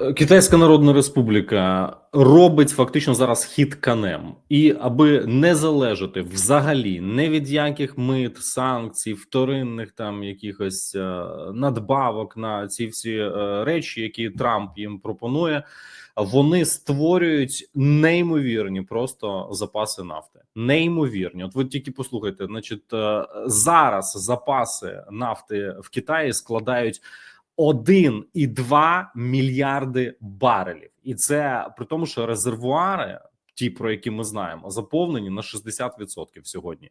Китайська Народна Республіка робить фактично зараз хід канем, і аби не залежати взагалі не від яких мит, санкцій, вторинних там якихось е, надбавок на ці всі е, речі, які Трамп їм пропонує, вони створюють неймовірні просто запаси нафти. Неймовірні. От ви тільки послухайте, значить, е, зараз запаси нафти в Китаї складають. 1,2 мільярди барелів, і це при тому, що резервуари, ті про які ми знаємо, заповнені на 60% сьогодні.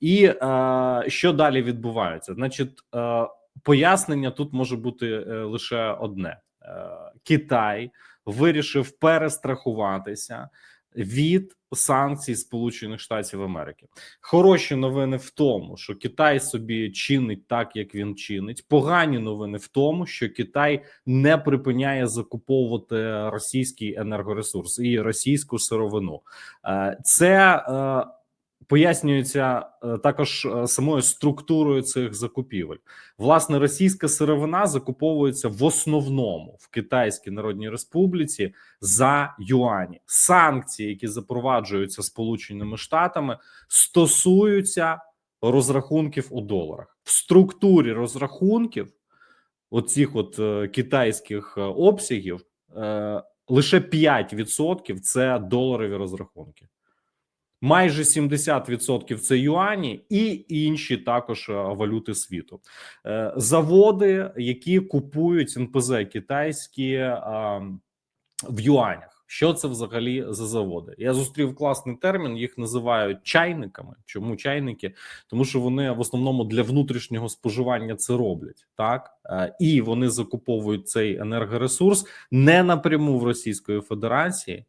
І е, що далі відбувається? Значить, е, пояснення тут може бути е, лише одне: е, Китай вирішив перестрахуватися від санкцій Сполучених Штатів Америки. Хороші новини в тому, що Китай собі чинить так, як він чинить. Погані новини в тому, що Китай не припиняє закуповувати російський енергоресурс і російську сировину. Е, це е, Пояснюється е, також е, самою структурою цих закупівель. Власне, російська сировина закуповується в основному в Китайській Народній Республіці за юані. Санкції, які запроваджуються Сполученими Штатами, стосуються розрахунків у доларах в структурі розрахунків оцих от е, китайських обсягів. Лише 5% – це доларові розрахунки. Майже 70% це юані і інші також е, валюти світу. Е, заводи, які купують НПЗ китайські в юанях. Що це взагалі за заводи? Я зустрів класний термін. Їх називають чайниками. Чому чайники? Тому що вони в основному для внутрішнього споживання це роблять так е, і вони закуповують цей енергоресурс не напряму в Російської Федерації,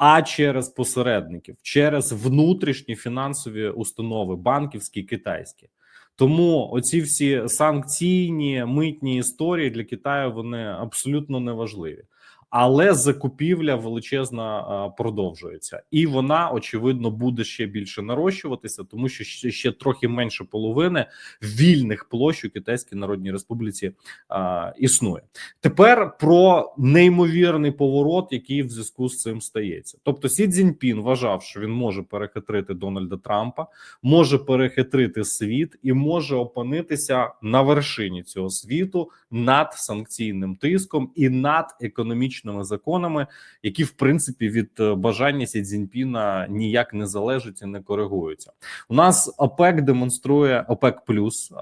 а через посередників, через внутрішні фінансові установи, банківські китайські. Тому оці всі санкційні митні історії для Китаю вони абсолютно неважливі але закупівля величезна продовжується, і вона очевидно буде ще більше нарощуватися, тому що ще, ще трохи менше половини вільних площ у Китайській Народній Республіці а, існує. Тепер про неймовірний поворот, який в зв'язку з цим стається. Тобто, Сі Цзіньпін вважав, що він може перехитрити Дональда Трампа, може перехитрити світ і може опинитися на вершині цього світу над санкційним тиском і над економічним економічними законами, які в принципі від е, бажання Сі Цзіньпіна ніяк не залежать і не коригуються. У нас ОПЕК демонструє ОПЕК плюс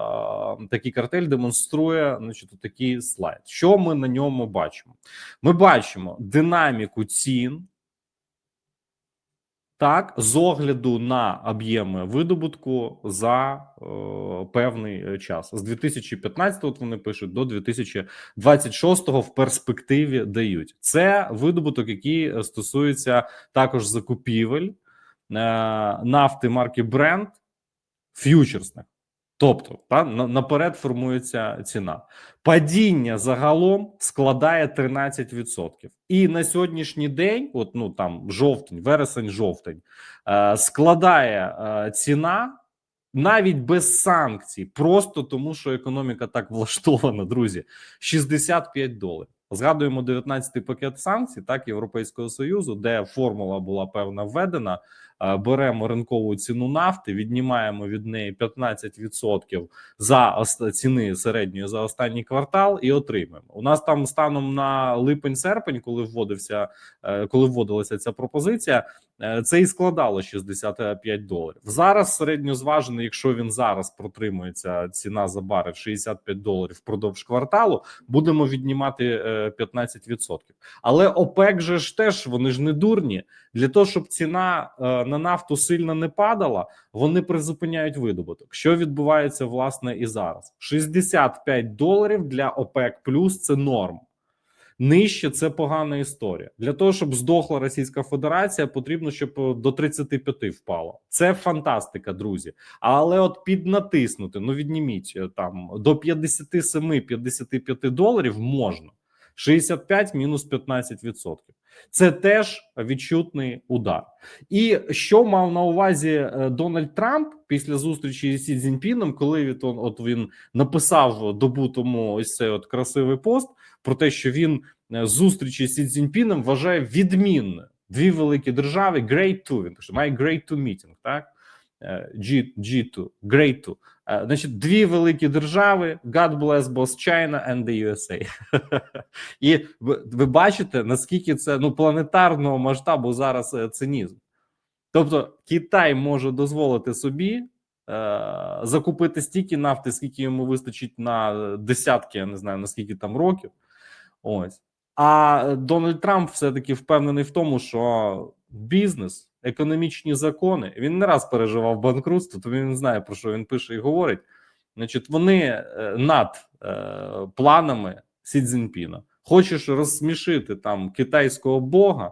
такий картель демонструє значить, такий слайд. Що ми на ньому бачимо? Ми бачимо динаміку цін так з огляду на об'єми видобутку за е, певний е, час з 2015 от вони пишуть до 2026 в перспективі дають це видобуток, який стосується також закупівель е, нафти марки Brent ф'ючерсних. Тобто та наперед формується ціна. Падіння загалом складає 13%. І на сьогоднішній день, от ну там жовтень, вересень, жовтень, е, складає е, ціна навіть без санкцій, просто тому що економіка так влаштована, друзі. 65 доларів. Згадуємо 19-й пакет санкцій, так Європейського союзу, де формула була певна введена. Е, беремо ринкову ціну нафти, віднімаємо від неї 15% за ціни середньої за останній квартал і отримаємо. У нас там станом на липень-серпень, коли вводився, е, коли вводилася ця пропозиція, е, це і складало 65 доларів. Зараз середньозважений, якщо він зараз протримується ціна за барель 65 доларів впродовж кварталу, будемо віднімати 15%. Але ОПЕК же ж теж вони ж не дурні для того, щоб ціна на нафту сильно не падала, вони призупиняють видобуток. Що відбувається власне і зараз? 65 доларів для ОПЕК плюс це норм. Нижче це погана історія. Для того, щоб здохла Російська Федерація, потрібно, щоб до 35 впало. Це фантастика, друзі. Але от піднатиснути, ну відніміть е, там до 57-55 доларів можна. 65 мінус 15%. Це теж відчутний удар. І що мав на увазі е, Дональд Трамп після зустрічі з Сі Цзіньпіном, коли він от він написав добутому ось цей от красивий пост про те, що він е, зустрічі з Сі Цзіньпіном вважає відмінною. Дві великі держави Great Two, Він пише, має Great Two meeting, так G2, Great Е, Значить, дві великі держави. God bless both China and the USA. І ви, бачите, наскільки це ну планетарного масштабу зараз е, цинізм. Тобто Китай може дозволити собі е, закупити стільки нафти, скільки йому вистачить на десятки, я не знаю на скільки там років. Ось. А Дональд Трамп все-таки впевнений в тому, що бізнес, економічні закони він не раз переживав банкрутство, то він знає про що він пише і говорить. Значить, вони е, над е, планами Сі Цзіньпіна. Хочеш розсмішити там китайського бога,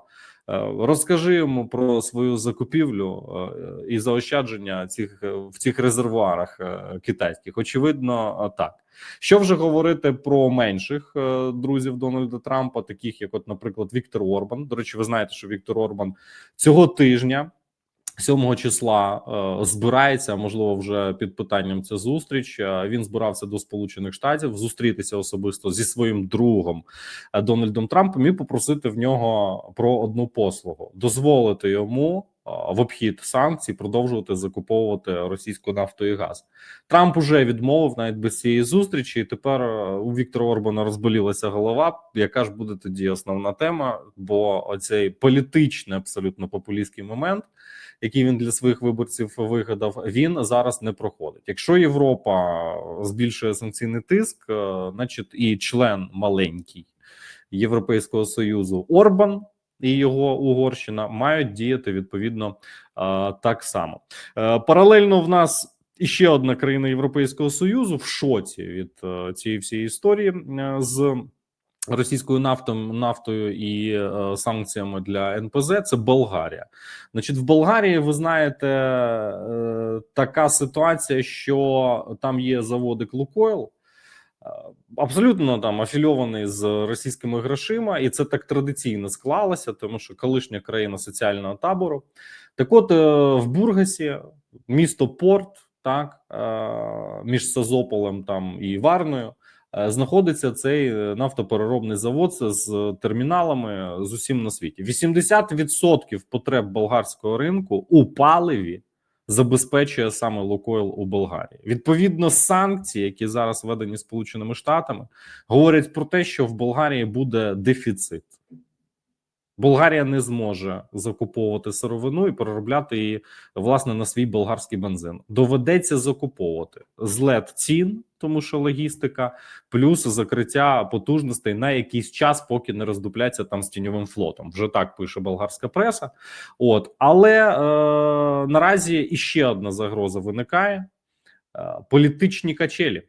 розкажи йому про свою закупівлю е, і заощадження цих е, в цих резервуарах е, китайських. Очевидно, е, так. Що вже говорити про менших е, друзів Дональда Трампа, таких як, от, наприклад, Віктор Орбан. До речі, ви знаєте, що Віктор Орбан цього тижня. 7 числа е, збирається, можливо, вже під питанням ця зустріч. Е, він збирався до Сполучених Штатів зустрітися особисто зі своїм другом е, Дональдом Трампом і попросити в нього про одну послугу: дозволити йому е, в обхід санкцій продовжувати закуповувати російську нафту і газ. Трамп уже відмовив навіть без цієї зустрічі. І тепер е, у Віктора Орбана розболілася голова. Яка ж буде тоді основна тема? Бо оцей політичний, абсолютно популістський момент який він для своїх виборців вигадав, він зараз не проходить. Якщо Європа збільшує санкційний тиск, е, значить і член маленький Європейського союзу Орбан. І його Угорщина мають діяти відповідно е, так само. Е, Паралельно в нас іще одна країна Європейського союзу в шоці від цієї всієї історії з російською нафтою, нафтою і е, санкціями для НПЗ. Це Болгарія. Значить, в Болгарії ви знаєте е, така ситуація, що там є заводик Лукойл. е, Абсолютно там афільований з російськими грошима, і це так традиційно склалося, тому що колишня країна соціального табору. Так, от е, в Бургасі, місто Порт, так е, між Созополем там і Варною, знаходиться цей е, нафтопереробний завод з- терміналами з усім на світі. 80% потреб болгарського ринку у паливі забезпечує саме Лукойл у Болгарії. Відповідно, санкції, які зараз введені Сполученими Штатами, говорять про те, що в Болгарії буде дефіцит. Болгарія не зможе закуповувати сировину і переробляти її власне на свій болгарський бензин. Доведеться закуповувати злет цін, тому що логістика, плюс закриття потужностей на якийсь час, поки не роздупляться там з тіньовим флотом. Вже так пише болгарська преса. От але е, наразі іще одна загроза виникає: е, політичні качелі.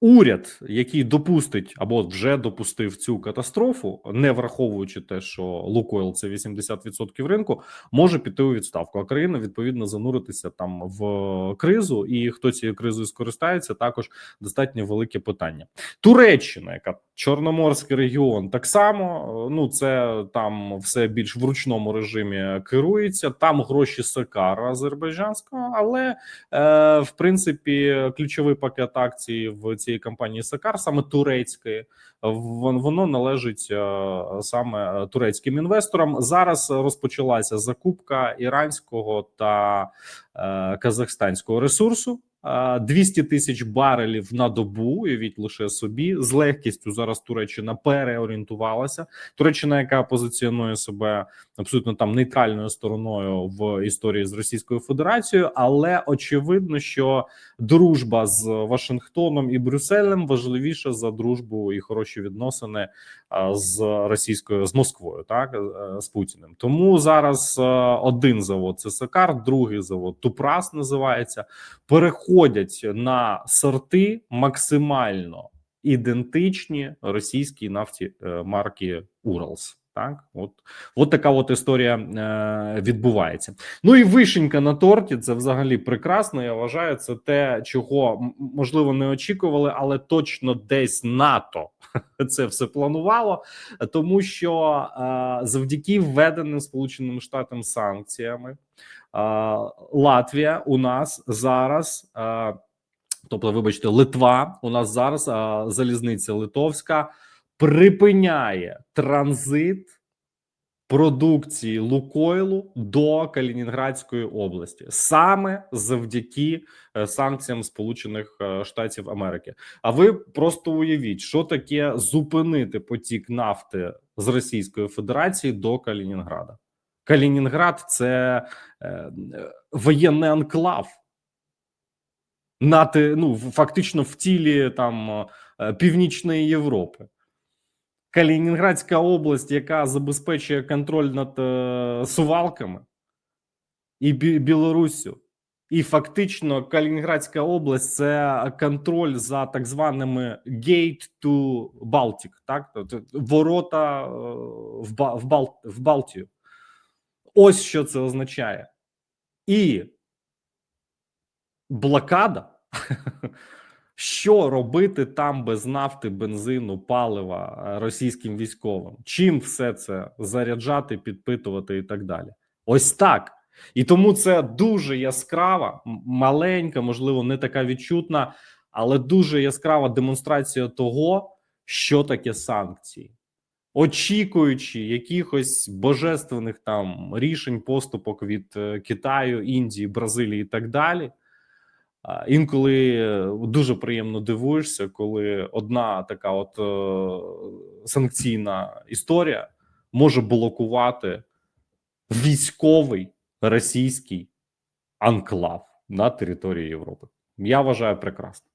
Уряд, який допустить або вже допустив цю катастрофу, не враховуючи те, що Лукойл це 80% ринку, може піти у відставку. А країна відповідно зануритися там в кризу, і хто цією кризою скористається, також достатньо велике питання. Туреччина, яка Чорноморський регіон, так само ну це там все більш в ручному режимі керується. Там гроші Сакара азербайджанського, але е, в принципі ключовий пакет акцій в цієї компанії Сакар, саме турецької, воно належить е, саме турецьким інвесторам. Зараз розпочалася закупка іранського та е, казахстанського ресурсу. Е, 200 тисяч барелів на добу. Уявіть лише собі з легкістю. Зараз Туреччина переорієнтувалася. Туреччина, яка позиціонує себе абсолютно там нейтральною стороною в історії з Російською Федерацією, але очевидно, що дружба з Вашингтоном і Брюсселем важливіша за дружбу і хороші відносини з російською з Москвою, так е, з Путіним. Тому зараз е, один завод це Сакар, другий завод Тупрас називається. Переходять на сорти максимально ідентичні російській нафті е, марки Уралс. Так, от, от така от історія е, відбувається. Ну і вишенька на торті це взагалі прекрасно. Я вважаю, це те, чого можливо не очікували, але точно десь НАТО це все планувало, тому що е, завдяки введеним Сполученими Штатами санкціями, е, Латвія у нас зараз. Е, Тобто, вибачте, Литва у нас зараз а, залізниця Литовська припиняє транзит продукції Лукойлу до Калінінградської області саме завдяки е, санкціям Сполучених е, Штатів Америки. А ви просто уявіть, що таке зупинити потік нафти з Російської Федерації до Калінінграда. Калінінград це е, воєнний анклав. На те, ну фактично в тілі там Північної Європи. Калінінградська область, яка забезпечує контроль над е, сувалками і Бі- Білоруссю. І фактично Калінінградська область це контроль за так званими Gate to Baltic, так тобто ворота е, в, в, Бал, в Балтію. Ось що це означає. І блокада. Що робити там без нафти, бензину, палива е, російським військовим? Чим все це заряджати, підпитувати і так далі? Ось так. І тому це дуже яскрава, маленька, можливо, не така відчутна, але дуже яскрава демонстрація того, що таке санкції. Очікуючи якихось божественних там рішень, поступок від е, Китаю, Індії, Бразилії і так далі. Інколи е, дуже приємно дивуєшся, коли одна така от е, санкційна історія може блокувати військовий російський анклав на території Європи. Я вважаю прекрасно.